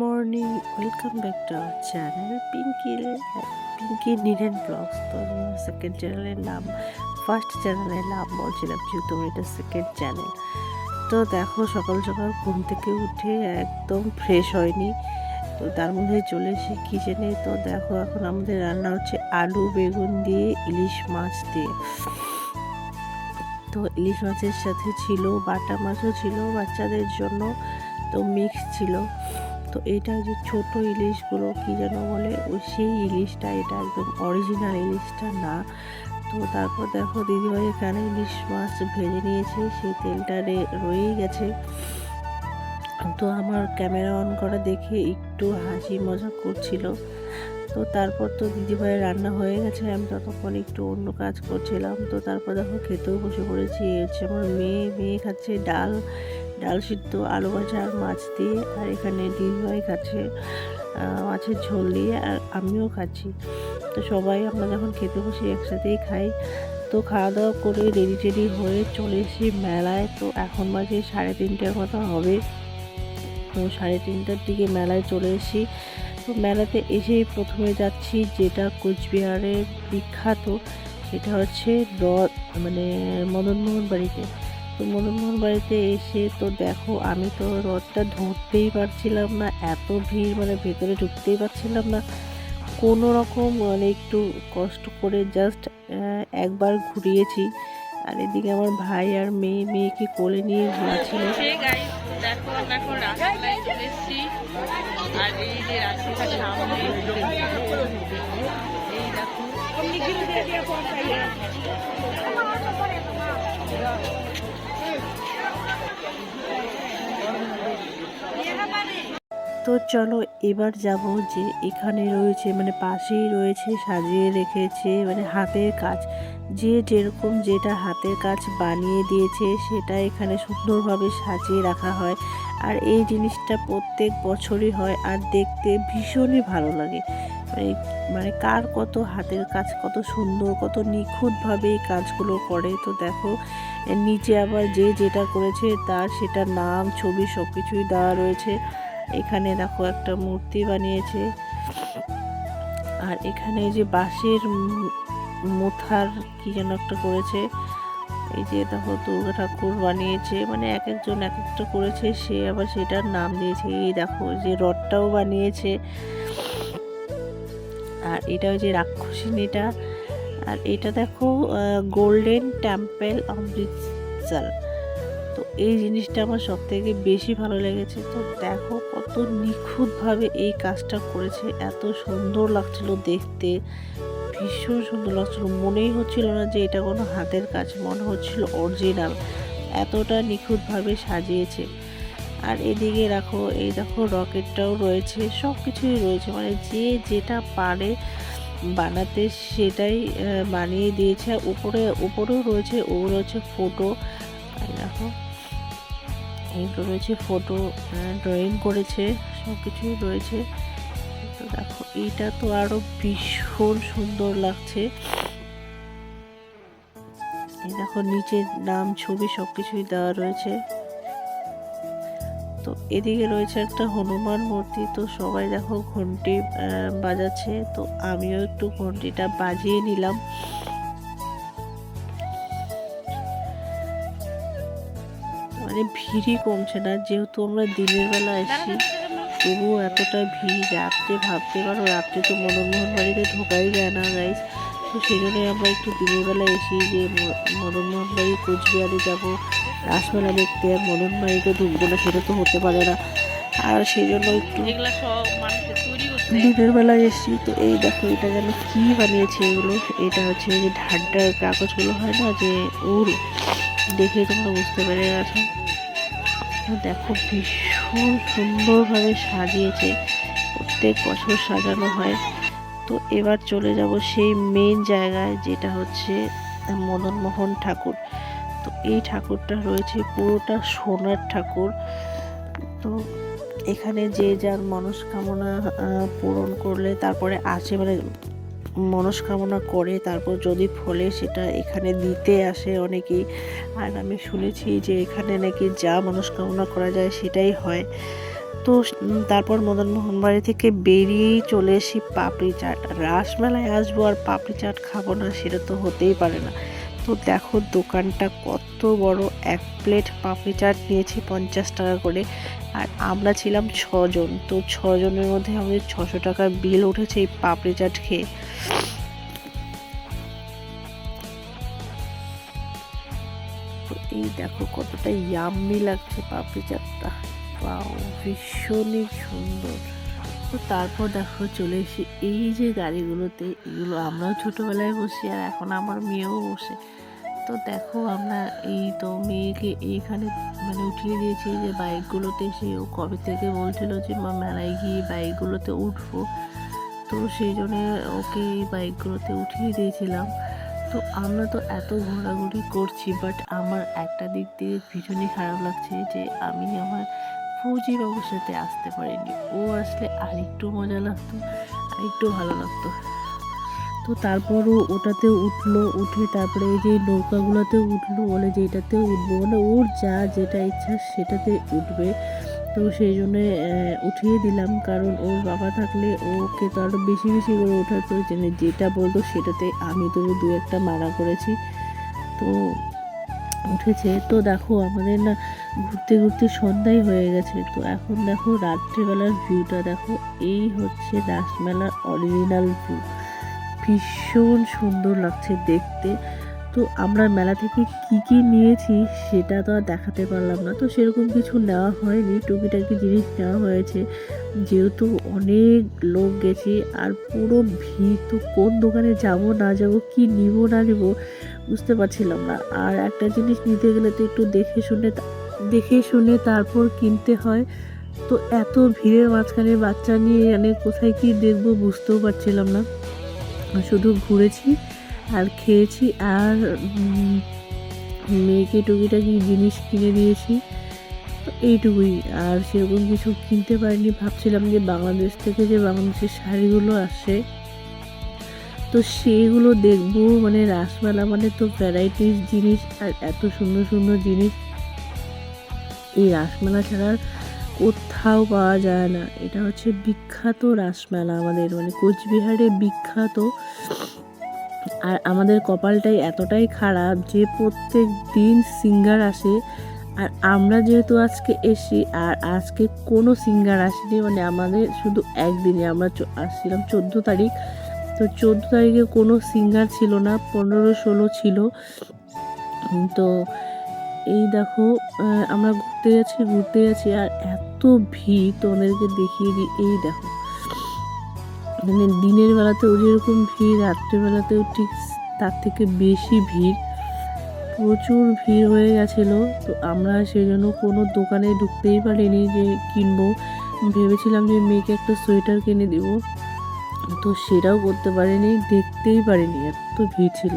Morning, welcome back to our channel Pinky Pinky Niren blogs. তো second চ্যানেলের নাম first চ্যানেলের নাম বলছিলাম, যেহেতু এটা সেকেন্ড চ্যানেল তো দেখো, সকাল সকাল ঘুম থেকে উঠে একদম ফ্রেশ হয়নি। তো তার মধ্যে চলে এসে কিচেনে তো দেখো, এখন আমাদের রান্না হচ্ছে আলু, বেগুন দিয়ে ইলিশ মাছ দিয়ে। তো ইলিশ মাছের সাথে ছিল, বাটা মাছও ছিল বাচ্চাদের জন্য। তো মিক্স ছিল। তো এটা যে ছোট ইলিশগুলো কি যেন বলে, ওই সেই ইলিশটা, এটা একদম অরিজিনাল ইলিশটা না। তো তারপর দেখো দিদিভাই এখানে ইলিশ মাছ ভেজে নিয়েছে, সেই তেলটা রয়েই গেছে। তো আমার ক্যামেরা অন করা দেখে একটু হাসি মজা করছিল। তো তারপর তো দিদিভাইয়ের রান্না হয়ে গেছে, আমি ততক্ষণ একটু অন্য কাজ করছিলাম। তো তারপর দেখো খেতেও বসে পড়েছি হচ্ছে আমার মেয়ে মেয়ে খাচ্ছে ডাল। ডাল সিদ্ধ, আলু ভাজা আর মাছ দিয়ে, আর এখানে দিদিভাই খাচ্ছে মাছের ঝোল দিয়ে, আর আমিও খাচ্ছি। তো সবাই আমরা যখন খেতে বসি, একসাথেই খাই। তো খাওয়া দাওয়া করে রেডি টেডি হয়ে চলে এসেছি মেলায়। তো এখন বাজে সাড়ে তিনটের মতো হবে। তো সাড়ে তিনটার দিকে মেলায় চলে এসেছি। তো মেলাতে এসেই প্রথমে যাচ্ছি যেটা কোচবিহারের বিখ্যাত, সেটা হচ্ছে রথ মানে মদনমোহন বাড়িতে। তো মদনমোহন বাড়িতে এসে তো দেখো, আমি তো রথটা ধরতেই পারছিলাম না, এত ভিড় মানে ভেতরে ঢুকতেই পারছিলাম না। কোনো রকম মানে একটু কষ্ট করে জাস্ট একবার ঘুরিয়েছি। আর এদিকে আমার ভাই আর মেয়ে, মেয়েকে কোলে নিয়ে সে গাইস দেখো রাস্তায় আর এই যে রাস্তার সামনে এই দেখো। তো চলো এবার যাব যে এখানে রয়েছে মানে পাশেই রয়েছে, সাজিয়ে রেখেছে মানে হাতের কাজ। যে যেরকম যেটা হাতের কাজ বানিয়ে দিয়েছে, সেটা এখানে সুন্দরভাবে সাজিয়ে রাখা হয়। আর এই জিনিসটা প্রত্যেক বছরই হয় আর দেখতে ভীষণই ভালো লাগে। মানে মানে কার কত হাতের কাজ কত সুন্দর, কত নিখুঁতভাবে এই কাজগুলো করে। তো দেখো নিচে আবার যে যেটা করেছে তার সেটা নাম, ছবি সব কিছুই দেওয়া রয়েছে। এখানে দেখো একটা মূর্তি বানিয়েছে। আর এখানে যে বাঁশের মোথার কি যেন একটা করেছে। এই যে দেখো দুর্গা ঠাকুর বানিয়েছে মানে এক একজন এক একটা করেছে, সে আবার সেটার নাম দিয়েছে। এই দেখো যে রডটাও বানিয়েছে। আর এটা ওই যে রাক্ষসিনীটা আর এটা দেখো গোল্ডেন টেম্পেল অমৃতসর তো এই জিনিসটা আমার সব থেকে বেশি ভালো লেগেছে। তো দেখো কত নিখুঁতভাবে এই কাজটা করেছে, এত সুন্দর লাগছিল দেখতে। ভীষণ সুন্দর লাগছিল। মনেই হচ্ছিল না যে এটা কোনো হাতের কাজ, মনে হচ্ছিল অরিজিনাল এতটা নিখুঁতভাবে সাজিয়েছে। আর এদিকে রাখো এই দেখো রকেটটাও রয়েছে সব কিছুই রয়েছে। মানে যে যেটা পারে বানাতে সেটাই বানিয়ে দিয়েছে। উপরে, উপরেও রয়েছে ওগুলো হচ্ছে ফটো দেখো রয়েছে ফটো ড্রয়িং করেছে সব কিছুই রয়েছে। তো দেখো, এইটা তো আরও ভীষণ সুন্দর লাগছে। দেখো, নিচে নাম, ছবি সব কিছুই দেওয়া রয়েছে। তো এদিকে রয়েছে একটা হনুমান মূর্তি, তো সবাই দেখো ঘন্টি বাজাচ্ছে। তো আমিও একটু ঘন্টিটা বাজিয়ে নিলাম। মানে ভিড়ই কমছে না। যেহেতু আমরা দিনের বেলা এসেছি তবুও এতটা ভিড় রাত্রে ভাবতে পারো রাত্রে তো মদনমোহন বাড়িতে ঢোকাই যায় না গাইস তো সেই জন্যই আমরা একটু দিনের বেলা এসি যে মদনমোহন বাড়ি কোচবিহারে যাব রাসমেলা দেখতে আর মদন বাড়িতে ঢুকবো না সেটা তো হতে পারে না। আর সেই জন্য একটু দিনের বেলায় এসেছি। তো এই দেখো এটা যেন কী বানিয়েছে এগুলো? এটা হচ্ছে যে ঢাড্ডার কাগজগুলো হয় না যে উল। দেখে তোমরা বুঝতে পেরে গেছো। দেখো ভীষণ সুন্দরভাবে সাজিয়েছে। প্রত্যেক বছর সাজানো হয়। তো এবার চলে যাব সেই মেন জায়গায়, যেটা হচ্ছে মদনমোহন ঠাকুর। তো এই ঠাকুরটা রয়েছে পুরোটা সোনার ঠাকুর। তো এখানে যে যার মনস্কামনা পূরণ করলে তারপরে আসে মানে মনস্কামনা করে, তারপর যদি ফলে সেটা এখানে দিতে আসে অনেকেই। আর আমি শুনেছি যে এখানে নাকি যা মনস্কামনা করা যায় সেটাই হয়। তো তারপর মদনমোহন বাড়ি থেকে বেরিয়েই চলে এসি পাপড়ি চাট। রাসমেলায় আসব আর পাপড়ি চাট খাব না, সেটা তো হতেই পারে না। তো দেখো দোকানটা কত বড়, এক প্লেট পাপড়ি চাট নিয়েছি পঞ্চাশ টাকা করে। আর আমরা ছিলাম ছজন, তো ছজনের মধ্যে আমাদের ছশো টাকার বিল উঠেছে এই পাপড়ি চাট খেয়ে। এই দেখো কতটা ইয়াম্মি লাগছে পাপড়ি চাটটা পাও ভীষণই সুন্দর। তো তারপর দেখো চলে এসে এই যে গাড়িগুলোতে, এগুলো আমরাও ছোটোবেলায় বসি আর এখন আমার মেয়েও বসে। তো দেখো আমরা এই তো মেয়েকে এইখানে মানে উঠিয়ে দিয়েছি যে বাইকগুলোতে, সে ও কবে থেকে বলছিল যে, মা, মেলায় গিয়ে বাইকগুলোতে উঠবো। তো সেই জন্য ওকে এই বাইকগুলোতে উঠিয়ে দিয়েছিলাম। তো আমরা তো এত ঘোরাঘুরি করছি বাট আমার একটা দিক দিয়ে ভীষণই খারাপ লাগছে যে আমি আমার ফৌজি বাবুর সাথে আসতে পারিনি। ও আসলে আরেকটু মজা লাগতো, আরেকটু ভালো লাগতো। তো তারপরও ওটাতে উঠল, উঠে তারপরে এই যে নৌকাগুলোতে উঠল, বলে যে এটাতেও উঠবো মানে ওর যা যেটা ইচ্ছা সেটাতে উঠবে। তো সেই জন্যে উঠিয়ে দিলাম। কারণ ওর বাবা থাকলে ওকে তো আরও বেশি বেশি করে ওঠাতো জেনে যেটা বলতো সেটাতে আমি তো দু একটা মারা করেছি। তো উঠেছে। তো দেখো, আমাদের না ঘুরতে ঘুরতে সন্ধ্যাই হয়ে গেছে। তো এখন দেখো রাত্রিবেলার ভিউটা দেখো। এই হচ্ছে রাসমেলার অরিজিনাল ভিউ ভীষণ সুন্দর লাগছে দেখতে। তো আমরা মেলা থেকে কি কি নিয়েছি সেটা তো আর দেখাতে পারলাম না। তো সেরকম কিছু নেওয়া হয়নি। টুকিটাকি জিনিস নেওয়া হয়েছে। যেহেতু অনেক লোক গেছি, আর পুরো ভিড় তো কোন দোকানে যাব, না যাব, কি নিব, না নিব বুঝতে পারছিলাম না। আর একটা জিনিস নিতে গেলে তো একটু দেখে শুনে দেখে শুনে তারপর কিনতে হয়। তো এত ভিড়ের মাঝখানে বাচ্চা নিয়ে মানে কোথায় কি দেখব বুঝতেও পারছিলাম না। শুধু ঘুরেছি। আর খেয়েছি আর মেয়েকে টুকিটাকি জিনিস কিনে দিয়েছি। এইটুকুই। আর সেরকম কিছু কিনতে পারিনি। ভাবছিলাম যে বাংলাদেশ থেকে যে বাংলাদেশের শাড়িগুলো আসে, তো সেইগুলো দেখব। মানে রাসমেলা মানে তো ভ্যারাইটিস জিনিস আর এত সুন্দর সুন্দর জিনিস। এই রাসমেলা ছাড়া কোথাও পাওয়া যায় না। এটা হচ্ছে বিখ্যাত রাসমেলা আমাদের। মানে কোচবিহারে বিখ্যাত আর আমাদের কপালটাই এতটাই খারাপ যে প্রত্যেক দিন সিঙ্গার আসে। আর আমরা যেহেতু আজকে এসি, আর আজকে কোনো সিঙ্গার আসেনি মানে আমাদের শুধু একদিনে আমরা আসছিলাম চোদ্দ তারিখ। তো চোদ্দ তারিখে কোনো সিঙ্গার ছিল না, পনেরো ষোলো ছিল। তো এই দেখো আমরা ঘুরতে যাচ্ছি ঘুরতে যাচ্ছি, আর এত ভিড় তোমাদেরকে দেখিয়ে দিই। এই দেখো। মানে দিনের বেলাতেও যেরকম ভিড় রাত্রেবেলাতেও ঠিক তার থেকে বেশি ভিড়। প্রচুর ভিড় হয়ে গেছিল, তো আমরা সেই জন্য কোনো দোকানে ঢুকতেই পারিনি যে কিনবো। ভেবেছিলাম যে মেয়েকে একটা সোয়েটার কিনে দিব, তো সেটাও করতে পারিনি, দেখতেই পারিনি, এত ভিড় ছিল।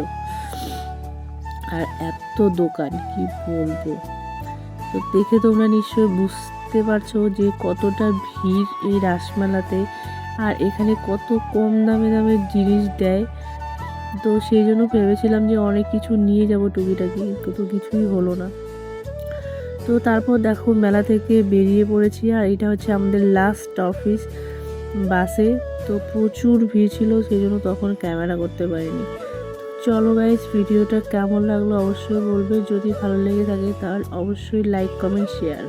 আর এত দোকান, কি বলব? তো দেখে তোমরা নিশ্চয়ই বুঝতে পারছ যে কতটা ভিড় এই রাসমেলাতে। আর এখানে কত কম দামে দামে জিনিস দেয়। তো সেই জন্য ভেবেছিলাম যে অনেক কিছু নিয়ে যাব টুকিটাকি, কিন্তু কিছুই হলো না। তো তারপর দেখো মেলা থেকে বেরিয়ে পড়েছি, আর এটা হচ্ছে আমাদের লাস্ট অফিস বাসে তো প্রচুর ভিড় ছিল, সেই জন্য তখন ক্যামেরা করতে পারিনি। চলো গাইজ ভিডিওটা কেমন লাগল অবশ্যই বলবে। যদি ভালো লেগে থাকে তাহলে অবশ্যই লাইক কমেন্ট শেয়ার